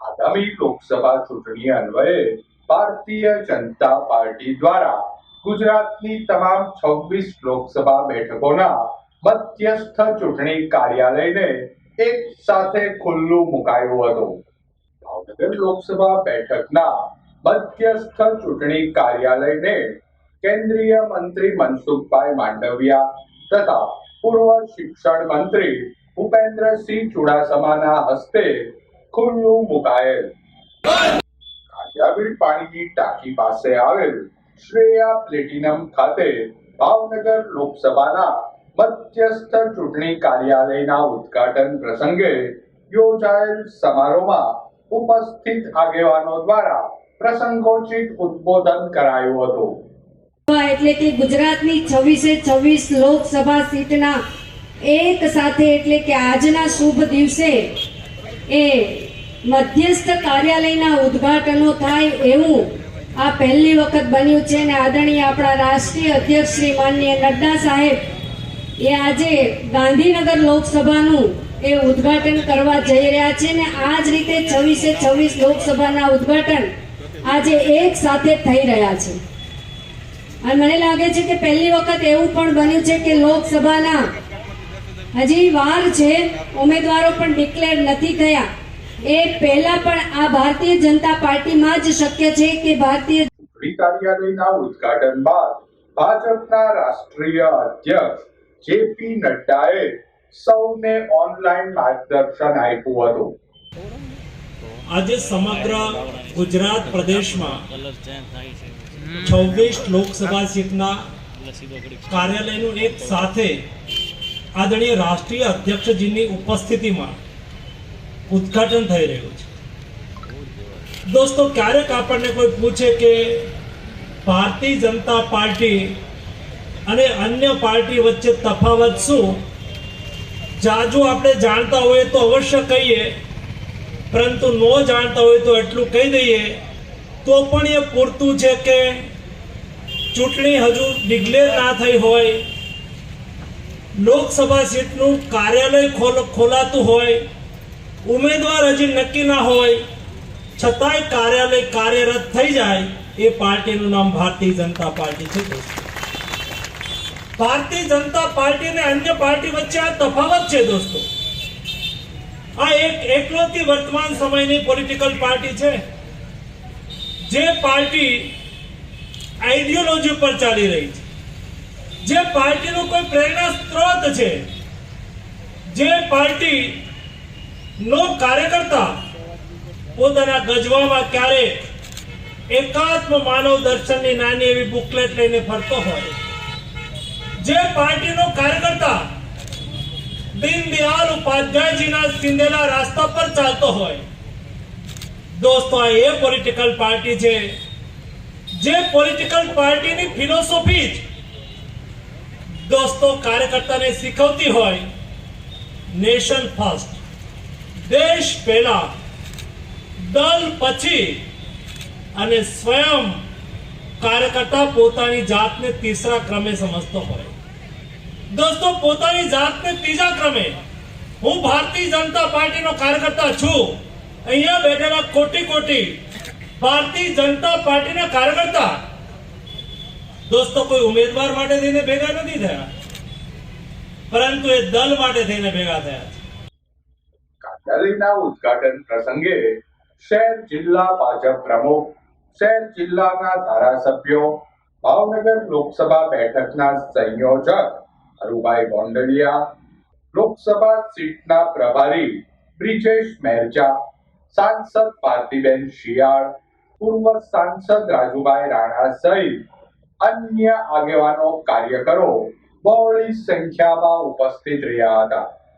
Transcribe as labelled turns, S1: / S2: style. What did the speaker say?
S1: આગામી લોકસભા ચૂંટણી અન્વયે ભારતીય જનતા પાર્ટી દ્વારા ગુજરાતની તમામ છવ્વીસ લોકસભા બેઠકોના મધ્યસ્થ ચૂંટણી કાર્યાલયને એક સાથે ખુલ્લું મુકાયું હતું. ભાવનગર લોકસભા બેઠકના મધ્યસ્થ ચૂંટણી કાર્યાલયને કેન્દ્રીય મંત્રી મનસુખભાઈ માંડવિયા તથા પૂર્વ શિક્ષણ મંત્રી ભૂપેન્દ્રસિંહ ચુડાસમાના હસ્તે ખુલ્લું મુકાયેલ કાંઠિયાવીડ પાણીની ટાંકી પાસે આવેલ શ્રેયા પ્લેટિનમ ખાતે ભાવનગર લોકસભાના મધ્યસ્થ ચૂંટણી કાર્યાલયના ઉદ્ઘાટન પ્રસંગે યોજાયેલ સમારોહમાં ઉપસ્થિત આગેવાનો દ્વારા પ્રસંગોચિત ઉદ્બોધન કરાયું હતું.
S2: એટલે કે ગુજરાતની છવ્વીસે છવ્વીસ લોકસભા સીટના એક સાથે એટલે કે આજના શુભ દિવસે એ મધ્યસ્થ કાર્યાલયના ઉદ્ઘાટનો થાય એવું આ પહેલી વખત બન્યું છે અને આદરણીય આપણા રાષ્ટ્રીય અધ્યક્ષ શ્રી માનનીય નડ્ડા સાહેબ એ આજે ગાંધીનગર લોકસભાનું એ ઉદ્ઘાટન કરવા જઈ રહ્યા છે ને આ જ રીતે છવ્વીસે છવ્વીસ લોકસભાના ઉદ્ઘાટન આજે એક સાથે થઈ રહ્યા છે. અને મને લાગે છે કે પહેલી વખત એવું પણ બન્યું છે કે લોકસભાના હજી વાર છે ઉમેદવારો પણ ડિક્લેર નથી થયા. એ પહેલા પણ આ ભારતીય જનતા પાર્ટીમાં જ શક્ય છે કે ભારતીય
S1: કાર્યાલયના ઉદઘાટન બાદ ભાજપના રાષ્ટ્રીય અધ્યક્ષ જેપી નડ્ડાએ સૌને ઓનલાઈન માર્ગદર્શન આપ્યું હતું.
S3: આજે સમગ્ર ગુજરાત પ્રદેશમાં છવ્વીસ લોકસભા સીટના કાર્યાલયનું એક સાથે આદરણીય રાષ્ટ્રીય અધ્યક્ષજીની ઉપસ્થિતિમાં ઉદ્ઘાટન થઈ રહ્યું છે. દોસ્તો, ક્યારેક આપણને કોઈ પૂછે કે ભારતીય જનતા પાર્ટી અને અન્ય પાર્ટી વચ્ચે તફાવત શું? જાજુ આપણે જાણતા હોઈએ તો અવશ્ય કહીએ, પરંતુ ન જાણતા હોય તો એટલું કહી દઈએ, તો પણ એ પૂરતું છે કે ચૂંટણી હજુ ડિક્લેર ના થઈ હોય લોકસભા સીટનું કાર્યાલય ખોલ, ખોલાતું હોય, ઉમેદવાર હજી નક્કી ના હોય, છતાંય કાર્યાલય કાર્યરત થઈ જાય, એ પાર્ટીનું નામ ભારતીય જનતા પાર્ટી છે. ભારતીય જનતા પાર્ટી અને અન્ય પાર્ટી વચ્ચે આ તફાવત છે દોસ્તો. આ એક એકલોતી વર્તમાન સમયની પોલિટિકલ પાર્ટી છે. જે પાર્ટી આઈડિયોલોજી ઉપર ચાલી રહી છે. જે પાર્ટીનું કોઈ પ્રેરણા સ્ત્રોત છે, જે પાર્ટી નો કાર્યકર્તા પોતાના ગજવામાં ક્યારેક એકાત્મ માનવ દર્શનની નાની એવી બુકલેટ લઈને ફરતો હોય. જે પાર્ટીનો કાર્યકર્તા દીનદયાલ ઉપાધ્યાયજીના સિંધેલા રસ્તા પર ચાલતો હોય. દોસ્તો, આ એ પોલિટિકલ પાર્ટી છે, જે પોલિટિકલ પાર્ટીની ફિલોસોફી જ દોસ્તો કાર્યકર્તાને શીખવતી હોય, નેશન ફર્સ્ટ. દેશ પહેલા, દલ પછી, અને સ્વયં કાર્યકર્તા પોતાની જાતને તીસરા ક્રમે સમજતો હોય. દોસ્તો, પોતાની જાતને ત્રીજા ક્રમે. હું ભારતીય જનતા પાર્ટીનો કાર્યકર્તા છું. અહીંયા બેઠેલા કોટી કોટી ભારતીય જનતા પાર્ટીના કાર્યકર્તા દોસ્તો, કોઈ ઉમેદવાર માટે થઈને ભેગા નથી થયા? પરંતુ એ દલ માટે થઈને ભેગા થયા
S1: રેલીના ઉદઘાટન પ્રસંગે શહેર જિલ્લા ભાજપ પ્રમુખ, શહેર જિલ્લાના ધારાસભ્યો, ભાવનગર લોકસભા બેઠકના સંયોજક હરુભાઈ ગોંડલિયા, લોકસભા સીટના પ્રભારી બ્રિજેશ મહેરજા સાંસદ ભારતીબેન શિયાળ, પૂર્વ સાંસદ રાજુભાઈ રાણા સહિત અન્ય આગેવાનો કાર્યકરો બહોળી સંખ્યામાં ઉપસ્થિત રહ્યા હતા.